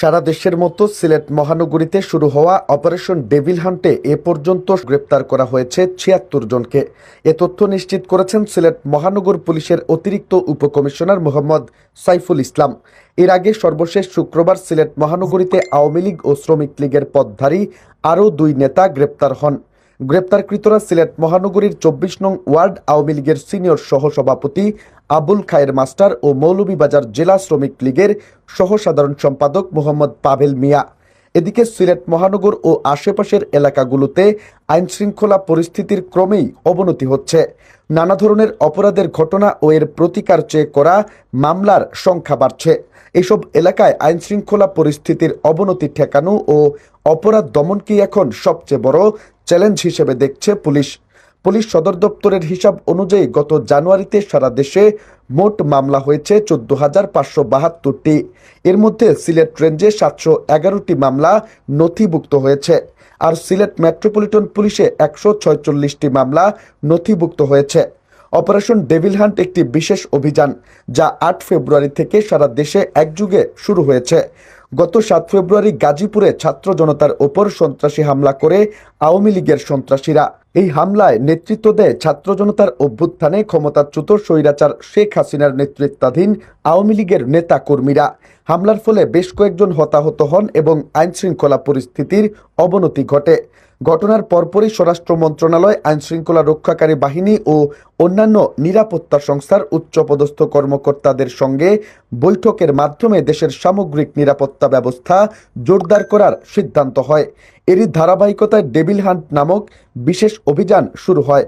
সারা দেশের মতো সিলেট মহানগরীতে শুরু হওয়া অপারেশন ডেভিল হান্টে এ পর্যন্ত গ্রেপ্তার করা হয়েছে ছিয়াত্তর জনকে। এ তথ্য নিশ্চিত করেছেন সিলেট মহানগর পুলিশের অতিরিক্ত উপকমিশনার মোহাম্মদ সাইফুল ইসলাম। এর আগে সর্বশেষ শুক্রবার সিলেট মহানগরীতে আওয়ামী লীগ ও শ্রমিক লীগের পদধারী আরও দুই নেতা গ্রেপ্তার হন। গ্রেপ্তারকৃতরা সিলেট মহানগরীর চব্বিশ নং ওয়ার্ড আওয়ামী লীগের সিনিয়র সহসভাপতি আবুল খায়ের মাস্টার ও মৌলভীবাজার জেলা শ্রমিক লীগের সহ সাধারণ সম্পাদক মোহাম্মদ পাভেল মিয়া। এদিকে সিলেট মহানগর ও আশেপাশের এলাকাগুলোতে আইন শৃঙ্খলা পরিস্থিতির ক্রমেই অবনতি হচ্ছে। নানা ধরনের অপরাধের ঘটনা ও এর প্রতিকার চেয়ে করা মামলার সংখ্যা বাড়ছে। এসব এলাকায় আইন শৃঙ্খলা পরিস্থিতির অবনতি ঠেকানো ও অপরাধ দমনকেই এখন সবচেয়ে বড় চ্যালেঞ্জ হিসেবে দেখছে পুলিশ। পুলিশ সদর দপ্তরের হিসাব অনুযায়ী গত জানুয়ারিতে সারা দেশে মোট মামলা হয়েছে চোদ্দ হাজার পাঁচশো বাহাত্তরটি। এর মধ্যে সিলেট রেঞ্জে সাতশো এগারোটি মামলা নথিভুক্ত হয়েছে। আর সিলেট মেট্রোপলিটন পুলিশে একশো ছয়চল্লিশটি মামলা নথিভুক্ত হয়েছে। অপারেশন ডেভিল হান্ট একটি বিশেষ অভিযান, যা আট ফেব্রুয়ারি থেকে সারা দেশে একযুগে শুরু হয়েছে। গত সাত ফেব্রুয়ারি গাজীপুরে ছাত্র জনতার ওপর সন্ত্রাসী হামলা করে আওয়ামী লীগের সন্ত্রাসীরা। এই হামলায় নেতৃত্ব দেয় ছাত্র জনতার অভ্যুত্থানে ক্ষমতাচ্যুত স্বৈরাচার শেখ হাসিনার নেতৃত্বাধীন আওয়ামী লীগের নেতা কর্মীরা হামলার ফলে বেশ কয়েকজন হতাহত হন এবং আইনশৃঙ্খলা পরিস্থিতির অবনতি ঘটে। ঘটনার পরপরই স্বরাষ্ট্র মন্ত্রণালয়, আইনশৃঙ্খলা রক্ষাকারী বাহিনী ও অন্যান্য নিরাপত্তা সংস্থার উচ্চপদস্থ কর্মকর্তাদের সঙ্গে বৈঠকের মাধ্যমে দেশের সামগ্রিক নিরাপত্তা ব্যবস্থা জোরদার করার সিদ্ধান্ত হয়। এরই ধারাবাহিকতায় ডেভিল হান্ট নামক বিশেষ অভিযান শুরু হয়।